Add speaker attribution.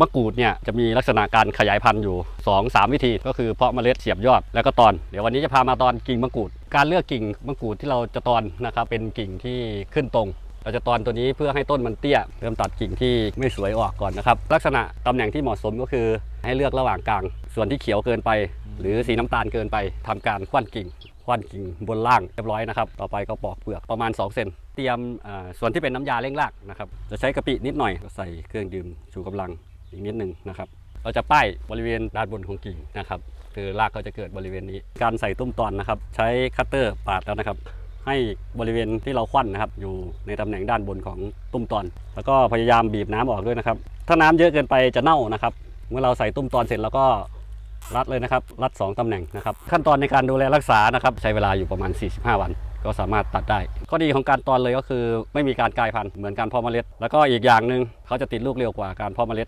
Speaker 1: มะกรูดเนี่ยจะมีลักษณะการขยายพันธุ์อยู่ 2 3 วิธีก็คือเพาะเมล็ดเสียบยอดแล้วก็ตอน เดี๋ยววันนี้จะพามาตอนกิ่งมะกรูด การเลือกกิ่งมะกรูดที่เราจะตอนนะครับเป็นกิ่งที่ขึ้นตรง เราจะตอนตัวนี้เพื่อให้ต้นมันเตี้ย เริ่มตัดกิ่งที่ไม่สวยออกก่อนนะครับ ลักษณะตำแหน่งที่เหมาะสมก็คือให้เลือกระหว่างกลาง ส่วนที่เขียวเกินไป หรือสีน้ำตาลเกินไปทำการคว้านกิ่งคว้านกิ่งบนล่างเรียบร้อยนะครับต่อไปก็ปอกเปลือกประมาณ2เซนเตรียมส่วนที่เป็นน้ำยาเร่งรากนะครับจะใช้กะปินิดหน่อยก็ใส่เครื่องดื่มชูกำลัง อีกนิดหนึ่งนะครับ เราจะป้ายบริเวณด้านบนของกิ่งนะครับคือรากเขาจะเกิดบริเวณนี้ การใส่ตุ้มตอนนะครับ ใช้คัตเตอร์ปาดแล้วนะครับ ให้บริเวณที่เราควันนะครับ อยู่ในตำแหน่งด้านบนของตุ้มตอน แล้วก็พยายามบีบน้ำออกด้วยนะครับ ถ้าน้ำเยอะเกินไปจะเน่านะครับ เมื่อเราใส่ตุ้มตอนเสร็จแล้วก็รัดเลยนะครับ รัด 2 ตำแหน่งนะครับ ขั้นตอนในการดูแลรักษานะครับ ใช้เวลาอยู่ประมาณ 45 วัน ก็สามารถตัดได้ ข้อดีของการตอนเลยก็คือ ไม่มีการกลายพันธุ์เหมือนการเพาะเมล็ด แล้วก็อีกอย่างหนึ่งเขาจะติดลูกเร็วกว่าการเพาะเมล็ด